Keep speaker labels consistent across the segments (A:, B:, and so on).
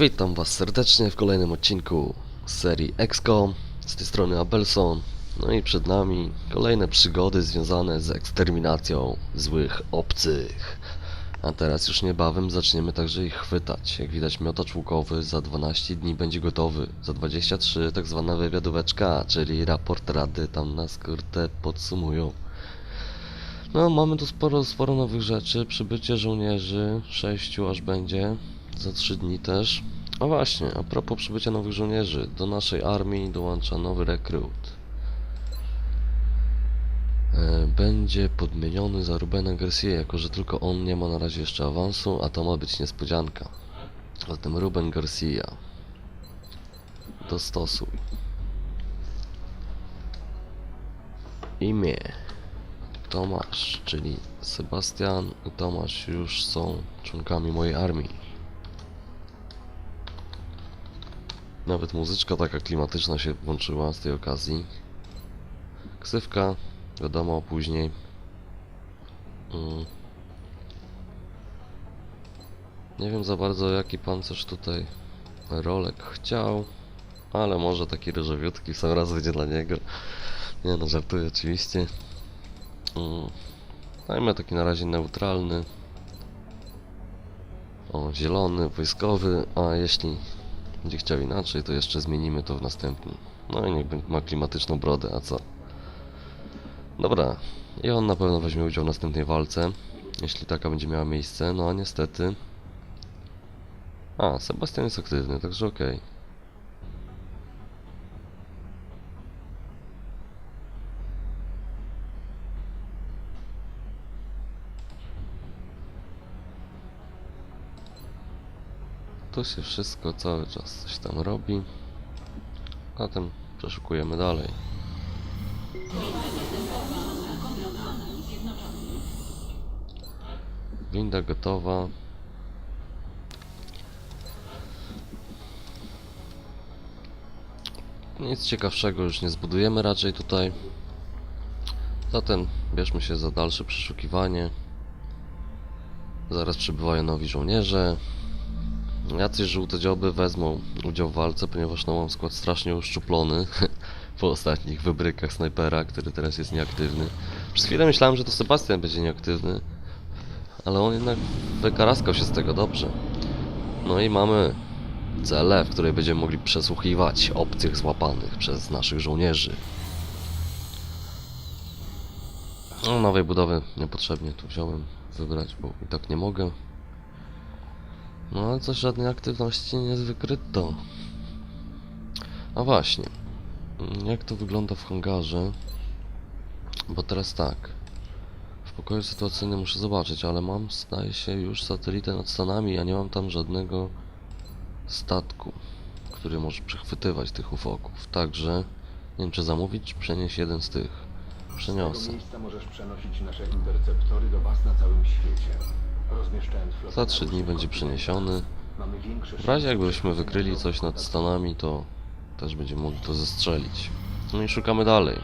A: Witam Was serdecznie w kolejnym odcinku serii XCOM. Z tej strony Abelson. No i przed nami kolejne przygody związane z eksterminacją złych obcych. A teraz już niebawem zaczniemy także ich chwytać. Jak widać miotacz łukowy za 12 dni będzie gotowy. Za 23 tak zwana wywiadóweczka, czyli raport rady tam nas kurde podsumują. No mamy tu sporo, sporo nowych rzeczy. Przybycie żołnierzy, sześciu aż będzie. Za 3 dni też. A właśnie, a propos przybycia nowych żołnierzy, do naszej armii dołącza nowy rekrut. E, Będzie podmieniony za Rubena Garcia, jako że tylko on nie ma na razie jeszcze awansu, a to ma być niespodzianka. Zatem Ruben Garcia. Dostosuj. Imię. Tomasz, czyli Sebastian i Tomasz już są członkami mojej armii. Nawet muzyczka taka klimatyczna się włączyła z tej okazji. Ksywka, wiadomo, później. Mm. Nie wiem za bardzo jaki pancerz tutaj Rolek chciał, ale może taki ryżowiutki w sam raz będzie dla niego. Nie no, żartuję oczywiście. Mm. Dajmy taki na razie neutralny. O, zielony, wojskowy, a jeśli będzie chciał inaczej, to jeszcze zmienimy to w następnym. No i niech ma klimatyczną brodę, a co? Dobra, i on na pewno weźmie udział w następnej walce, jeśli taka będzie miała miejsce, no a niestety... A, Sebastian jest aktywny, także okej. Tu się wszystko cały czas coś tam robi. Zatem przeszukujemy dalej. Winda gotowa. Nic ciekawszego już nie zbudujemy raczej tutaj. Zatem bierzmy się za dalsze przeszukiwanie. Zaraz przybywają nowi żołnierze. Jacyś żółte dzioby wezmą udział w walce, ponieważ no mam skład strasznie uszczuplony po ostatnich wybrykach snajpera, który teraz jest nieaktywny. Przez chwilę myślałem, że to Sebastian będzie nieaktywny, ale on jednak wykaraskał się z tego dobrze. No i mamy celę, w której będziemy mogli przesłuchiwać obcych złapanych przez naszych żołnierzy. No, nowej budowy niepotrzebnie tu wziąłem wybrać, bo i tak nie mogę. No ale coś żadnej aktywności nie wykryto. A właśnie. Jak to wygląda w hangarze? Bo teraz tak. Pokoju sytuacyjnym muszę zobaczyć, ale mam, zdaje się, już satelitę nad Stanami, a nie mam tam żadnego statku, który może przechwytywać tych ufoków. Także nie wiem, czy zamówić, czy przenieść jeden z tych. Przeniosę. Za trzy dni będzie przeniesiony. W razie jakbyśmy wykryli coś nad Stanami, to też będziemy mogli to zestrzelić. No i szukamy dalej.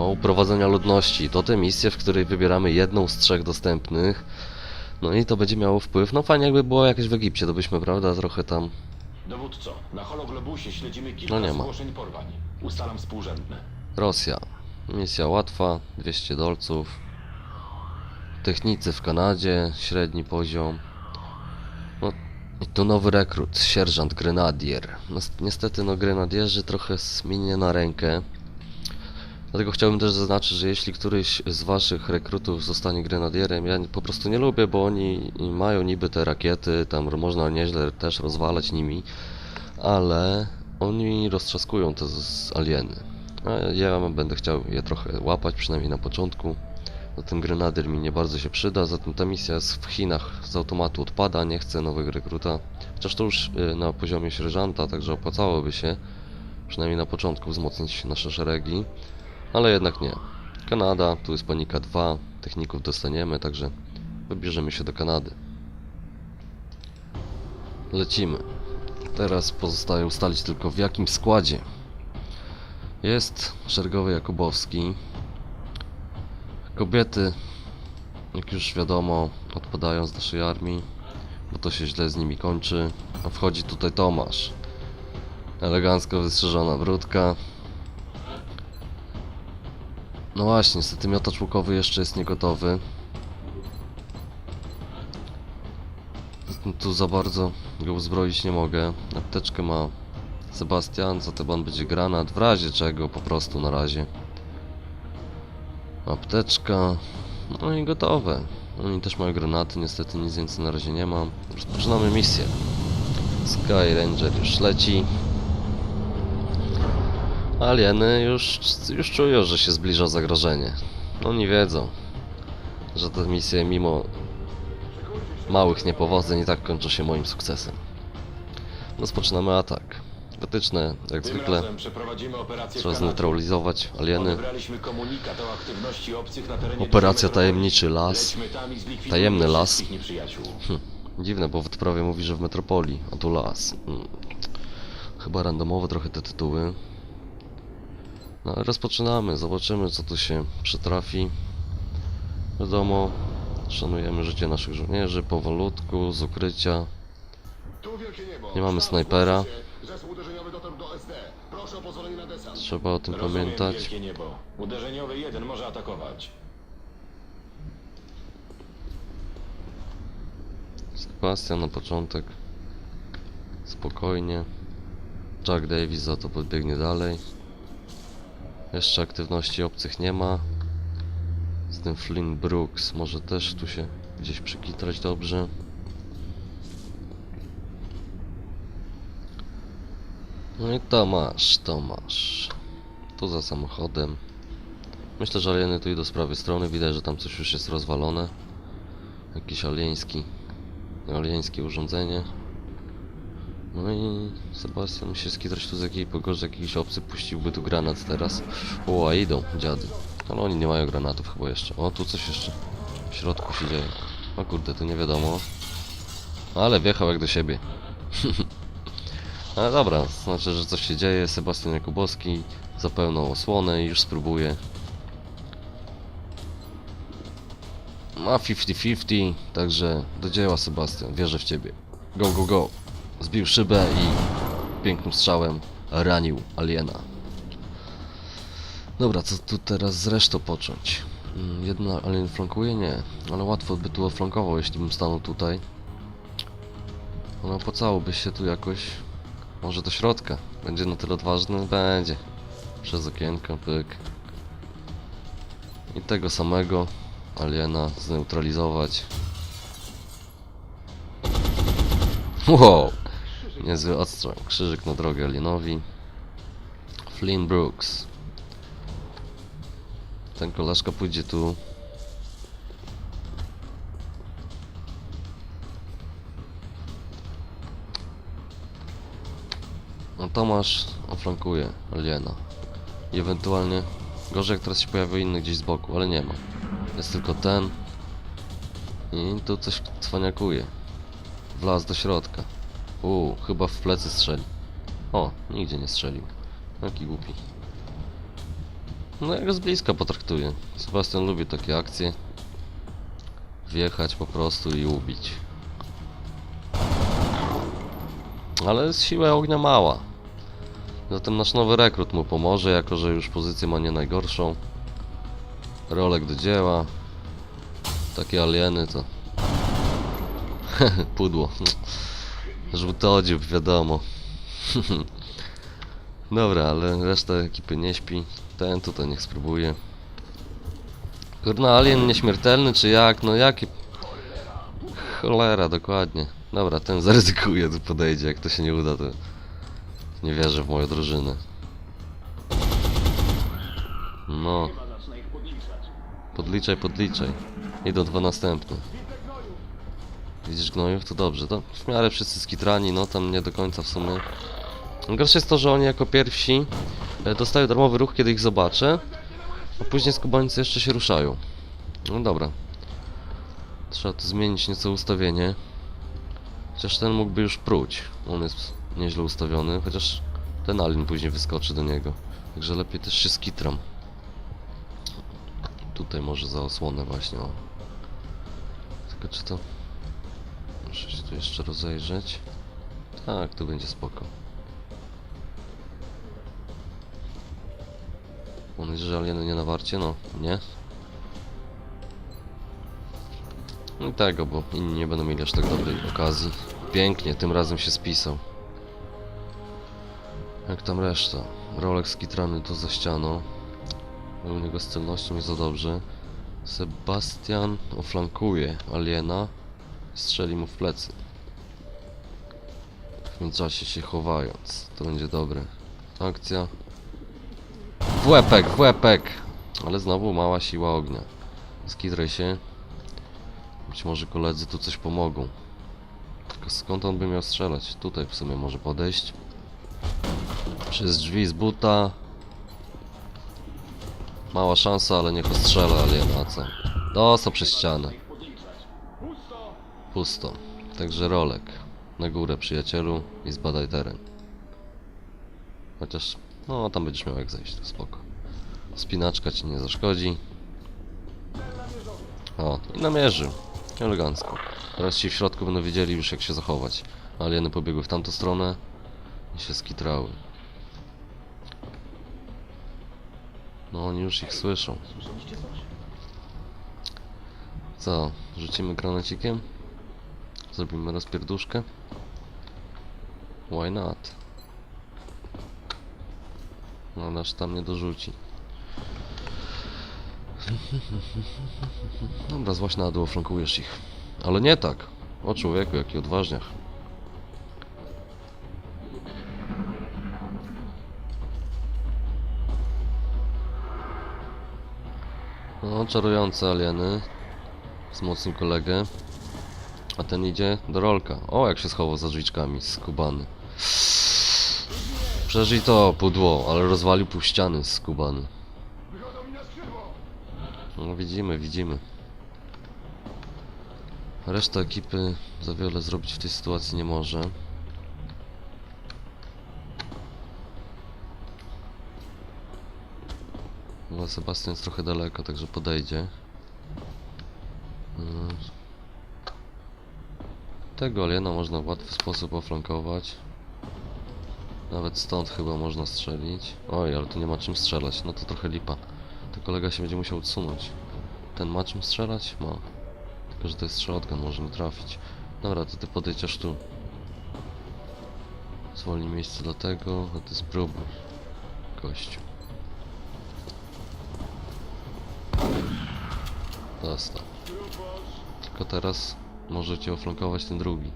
A: O uprowadzenia ludności. To te misje, w której wybieramy jedną z trzech dostępnych. No i to będzie miało wpływ. No fajnie jakby było jakieś w Egipcie, to byśmy, prawda, trochę tam...
B: Dowódco, na hologlobusie śledzimy kilka
A: No nie ma.
B: zgłoszeń porwań. Ustalam współrzędne.
A: Rosja. Misja łatwa, 200 dolców. Technicy w Kanadzie, średni poziom. No i tu nowy rekrut, sierżant grenadier. No, s- niestety no grenadierzy trochę sminie na rękę. Dlatego chciałbym też zaznaczyć, że jeśli któryś z waszych rekrutów zostanie grenadierem, ja po prostu nie lubię, bo oni mają niby te rakiety, tam można nieźle też rozwalać nimi, ale oni roztrzaskują te alieny. A ja będę chciał je trochę łapać, przynajmniej na początku. Zatem grenadier mi nie bardzo się przyda, zatem ta misja jest w Chinach z automatu odpada, nie chcę nowego rekruta. Chociaż to już y, na poziomie sierżanta, także opłacałoby się, przynajmniej na początku, wzmocnić nasze szeregi. Ale jednak nie. Kanada, tu jest panika 2, techników dostaniemy, także wybierzemy się do Kanady. Lecimy. Teraz pozostaje ustalić tylko w jakim składzie. Jest szeregowy Jakubowski. Kobiety, jak już wiadomo, odpadają z naszej armii, bo to się źle z nimi kończy. A wchodzi tutaj Tomasz. Elegancko wystrzyżona bródka. No właśnie, niestety miotacz łukowy jeszcze jest niegotowy. Tu za bardzo go uzbroić nie mogę. Apteczkę ma Sebastian, za teban będzie granat, w razie czego po prostu na razie. Apteczka, no i gotowe. Oni też mają granaty, niestety nic więcej na razie nie mam. Rozpoczynamy misję. Sky Ranger już leci. Alieny już, już czują, że się zbliża zagrożenie. Oni wiedzą, że te misje mimo małych niepowodzeń i tak kończą się moim sukcesem. Rozpoczynamy atak. Wytyczne, jak
B: Tym
A: zwykle, trzeba zneutralizować alieny. Operacja. Tajemniczy Las. Tajemny las.
B: nieprzyjaciół.
A: Dziwne, bo w odprawie mówi, że w metropolii, a tu las. Mm. Chyba randomowe trochę te tytuły. No ale rozpoczynamy, zobaczymy co tu się przytrafi. Wiadomo, szanujemy życie naszych żołnierzy powolutku, z ukrycia. Nie mamy snajpera. Trzeba o tym
B: Rozumiem,
A: pamiętać.
B: wielkie niebo. Uderzeniowy jeden może atakować.
A: Sebastian na początek. Spokojnie. Jack Davis za to podbiegnie dalej. Jeszcze aktywności obcych nie ma. Z tym Flynn Brooks może też tu się gdzieś przykitrać dobrze. No i Tomasz, Tomasz. Tu za samochodem. Myślę, że alieny tu idą z prawej strony. Widać, że tam coś już jest rozwalone. Jakiś alieński alieńskie urządzenie. No i Sebastian musi skitrać tu z ekipy, gorzej jakiś obcy puściłby tu granat teraz. O, a idą, dziady. Ale oni nie mają granatów chyba jeszcze. O, tu coś jeszcze w środku się dzieje. O kurde, to nie wiadomo. Ale wjechał jak do siebie. Ale dobra, znaczy, że coś się dzieje. Sebastian Jakubowski za pełną osłonę i już spróbuje. Ma 50-50, także do dzieła Sebastian, wierzę w ciebie. Go, go, go. Zbił szybę i pięknym strzałem ranił aliena. Dobra, co tu teraz z resztą począć? Mm, Jedna alien flankuje? Nie, ale łatwo by tu oflankował, jeśli bym stanął tutaj. No opłacałoby się tu jakoś, może do środka. Będzie na tyle odważny? Będzie. Przez okienko, pyk. I tego samego aliena zneutralizować. Wow! Niezły odstrzał. Krzyżyk na drogę alienowi. Flynn Brooks. Ten koleżka pójdzie tu. No Tomasz oflankuje aliena. I ewentualnie gorzej jak teraz się pojawił inny gdzieś z boku, ale nie ma. Jest tylko ten. I tu coś cwaniakuje. Wlazł do środka. Uuu, chyba w plecy strzeli. O, nigdzie nie strzelił. Jaki głupi. No ja go z bliska potraktuję. Sebastian lubi takie akcje. Wjechać po prostu i ubić. Ale siła ognia mała. Zatem nasz nowy rekrut mu pomoże, jako że już pozycję ma nie najgorszą. Rolek do dzieła. Takie alieny to... Pudło. Żółty odziób, wiadomo. Dobra, ale reszta ekipy nie śpi. Ten tutaj niech spróbuje. Kurna, alien nieśmiertelny czy jak? No jaki... Cholera, dokładnie. Dobra, ten zaryzykuje, tu podejdzie. Jak to się nie uda, to... Nie wierzę w moją drużynę. No. Podliczaj, podliczaj. Idą dwa następne. Widzisz gnojów? To dobrze. To w miarę wszyscy skitrani, no tam nie do końca w sumie. Gorsze jest to, że oni jako pierwsi e, dostają darmowy ruch, kiedy ich zobaczę, a później skubańcy jeszcze się ruszają. No dobra. Trzeba tu zmienić nieco ustawienie. Chociaż ten mógłby już pruć. On jest nieźle ustawiony, chociaż ten alien później wyskoczy do niego. Także lepiej też się skitram. Tutaj może za osłonę właśnie, o. Tylko czy to... Muszę się tu jeszcze rozejrzeć. Tak, tu będzie spoko. On jest, że alieny nie na warcie? No, nie. No i tego, bo inni nie będą mieli aż tak dobrej okazji. Pięknie, tym razem się spisał. Jak tam reszta? Rolex skitrany tu za ścianą. U niego z celnością jest za dobrze. Sebastian oflankuje aliena. Strzeli mu w plecy. W międzyczasie się chowając. To będzie dobre. Akcja. W łepek, w łepek! Ale znowu mała siła ognia. Skitraj się. Być może koledzy tu coś pomogą. Tylko skąd on by miał strzelać? Tutaj w sumie może podejść. Przez drzwi z buta. Mała szansa, ale niech ostrzela aliena, co? Dostał przez ścianę. Pusto. Także rolek. Na górę przyjacielu i zbadaj teren. Chociaż, no tam będziesz miał jak zejść, to spoko. Spinaczka ci nie zaszkodzi. O, i namierzył. Elegancko. Teraz ci w środku będą wiedzieli już jak się zachować. Alieny pobiegły w tamtą stronę i się skitrały. No oni już ich słyszą. Co? Rzucimy granaciekiem? Zrobimy rozpierduszkę? Why not? No nasz tam nie dorzuci. Dobra, złaś na dół, ich. Ale nie tak. O człowieku, jaki odważniach. No, czarujące alieny. Wzmocnił kolegę. A ten idzie do rolka. O, jak się schował za drzwiczkami, skubany. Przeżyj to, pudło, ale rozwalił pół ściany, skubany. No widzimy, widzimy. Reszta ekipy za wiele zrobić w tej sytuacji nie może. No, Sebastian jest trochę daleko, także podejdzie. Tego aliena można w łatwy sposób oflankować. Nawet stąd chyba można strzelić. Oj, ale tu nie ma czym strzelać, no to trochę lipa. To kolega się będzie musiał odsunąć. Ten ma czym strzelać? Ma. Tylko, że to jest shotgun, może nie trafić. Dobra, to ty podejdź aż tu. Zwolnij miejsce do tego, a ty spróbuj. Gościu. Dostał. Tylko teraz możecie oflankować ten drugi.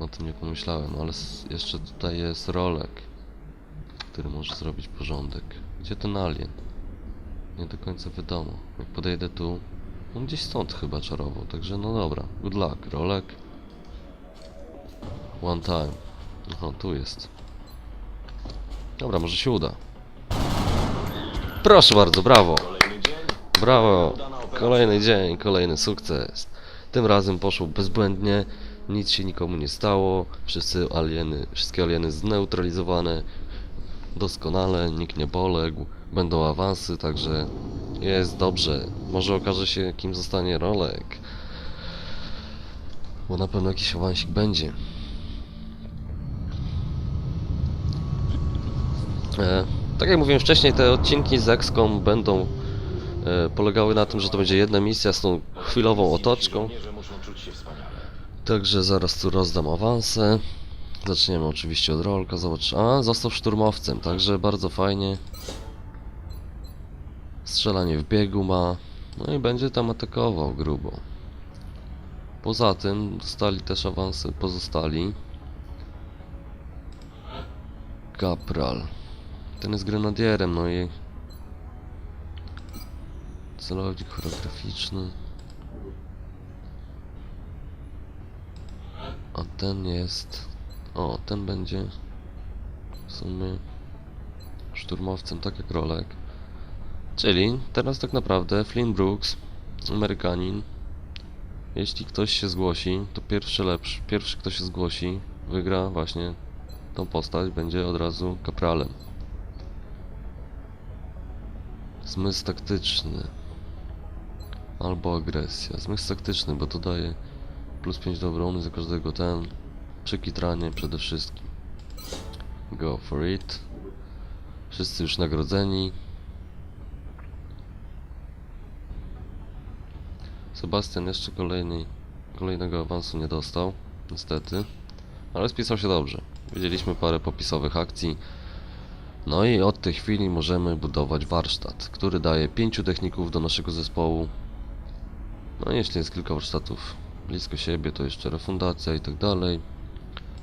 A: O tym nie pomyślałem, ale jeszcze tutaj jest rolek, który może zrobić porządek. Gdzie ten alien? Nie do końca wiadomo. Jak podejdę tu, on gdzieś stąd chyba czarował, także no dobra. Good luck, rolek. One time. Aha, tu jest. Dobra, może się uda. Proszę bardzo, brawo. Brawo! Kolejny dzień, kolejny sukces. Tym razem poszło bezbłędnie, nic się nikomu nie stało, wszyscy alieny, wszystkie alieny zneutralizowane doskonale, nikt nie poległ, będą awansy, także jest dobrze. Może okaże się kim zostanie Rolek. Bo na pewno jakiś awansik będzie. E, tak jak mówiłem wcześniej, te odcinki z XCOM będą polegały na tym, że to będzie jedna misja z tą chwilową otoczką. Także zaraz tu rozdam awanse. Zaczniemy oczywiście od rolka, zobacz. A, został szturmowcem, także bardzo fajnie. Strzelanie w biegu ma. No i będzie tam atakował grubo. Poza tym dostali też awanse pozostali. Kapral. Ten jest grenadierem, no i... Celownik choreograficzny. A ten jest... O, ten będzie w sumie szturmowcem, tak jak Rolek. Czyli teraz tak naprawdę Flynn Brooks, Amerykanin. Jeśli ktoś się zgłosi, to pierwszy lepszy, pierwszy kto się zgłosi, wygra właśnie tą postać będzie od razu kapralem. Zmysł taktyczny. Albo agresja. Zmysł taktyczny, bo to daje plus 5 do obrony za każdego ten. Przekitranie przede wszystkim. Go for it. Wszyscy już nagrodzeni. Sebastian jeszcze kolejnej, kolejnego awansu nie dostał, niestety. Ale spisał się dobrze. Widzieliśmy parę popisowych akcji. No i od tej chwili możemy budować warsztat, który daje pięciu techników do naszego zespołu. No i jeśli jest kilka warsztatów blisko siebie, to jeszcze refundacja i tak dalej.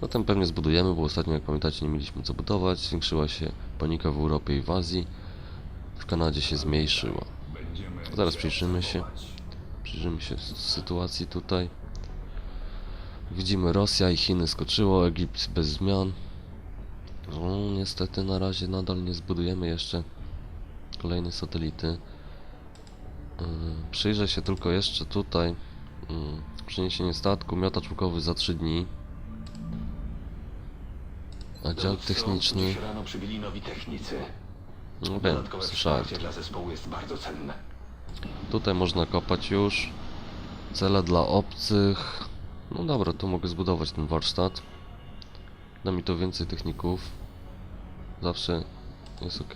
A: Zatem pewnie zbudujemy, bo ostatnio, jak pamiętacie, nie mieliśmy co budować. Zwiększyła się panika w Europie i w Azji. W Kanadzie się zmniejszyła. Zaraz przyjrzymy się. Przyjrzymy się sytuacji tutaj. Widzimy Rosja i Chiny skoczyło, Egipt bez zmian. No, niestety na razie nadal nie zbudujemy jeszcze kolejnej satelity. Yy, Przyjrzę się tylko jeszcze tutaj. Yy, Przeniesienie statku, miotacz łukowy za 3 dni. A dział techniczny.
B: Rano przybyli nowi technicy.
A: No wiem, słyszałem.
B: dla zespołu jest bardzo cenne.
A: Tutaj można kopać już. Cele dla obcych. No dobra, tu mogę zbudować ten warsztat. Da mi to więcej techników. Zawsze jest ok.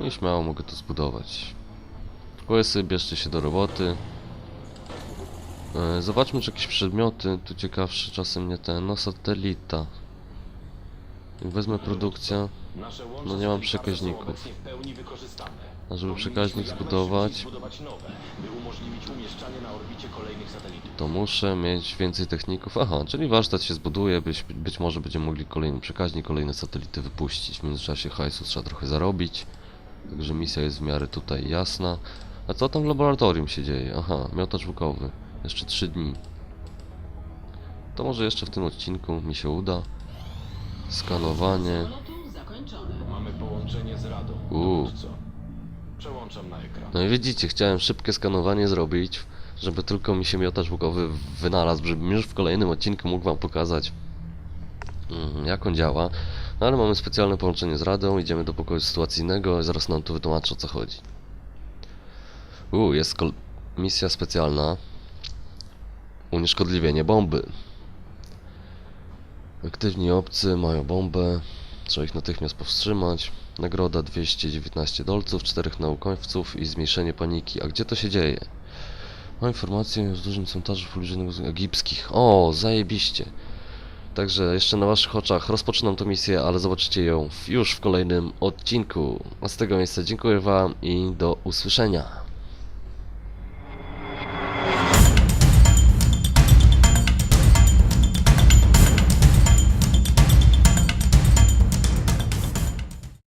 A: No i śmiało mogę to zbudować. Łysy, bierzcie się do roboty. E, Zobaczmy, czy jakieś przedmioty, tu ciekawsze czasem nie ten, no satelita. Jak wezmę produkcja, No nie mam przekaźników. a żeby przekaźnik zbudować, to muszę mieć więcej techników. Aha, czyli warsztat się zbuduje, być, być może będziemy mogli kolejny przekaźnik, kolejne satelity wypuścić. W międzyczasie hajsu trzeba trochę zarobić. Także misja jest w miarę tutaj jasna. A co tam w laboratorium się dzieje? Aha, miotacz łukowy. Jeszcze 3 dni. To może jeszcze w tym odcinku mi się uda. Skanowanie.
B: Mamy połączenie z Radą.
A: Uuu.
B: Dowódco. Przełączam na ekran.
A: No i widzicie, chciałem szybkie skanowanie zrobić, żeby tylko mi się miotacz łukowy wynalazł, żebym już w kolejnym odcinku mógł wam pokazać mm, jak on działa. No ale mamy specjalne połączenie z radą, idziemy do pokoju sytuacyjnego i zaraz nam tu wytłumaczę o co chodzi. U, jest misja specjalna. Unieszkodliwienie bomby. Aktywni obcy mają bombę. Trzeba ich natychmiast powstrzymać. Nagroda 219 dolców, 4 naukowców i zmniejszenie paniki. A gdzie to się dzieje? Mam informację o dużym cmentarzu publicznego z egipskich. O, zajebiście. Także jeszcze na waszych oczach rozpoczynam tę misję, ale zobaczycie ją już w kolejnym odcinku. A z tego miejsca dziękuję wam i do usłyszenia.